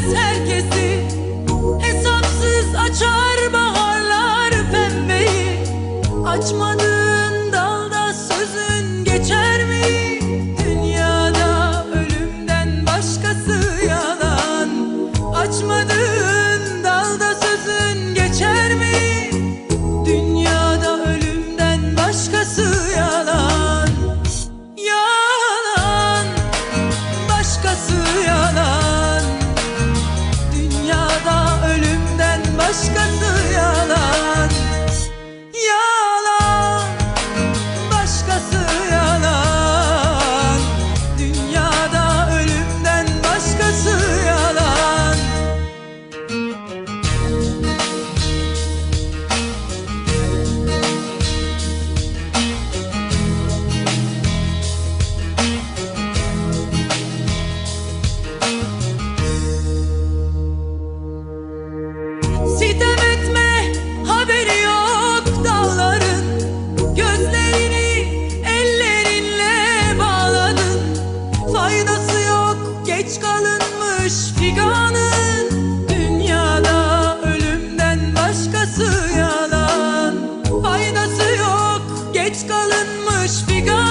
Sevmez herkesi Hesapsız açar baharlar pembeyi Açmadığın dalda sözün geçer mi? Dünyada ölümden başkası yalan Açmadığın kalınmış figan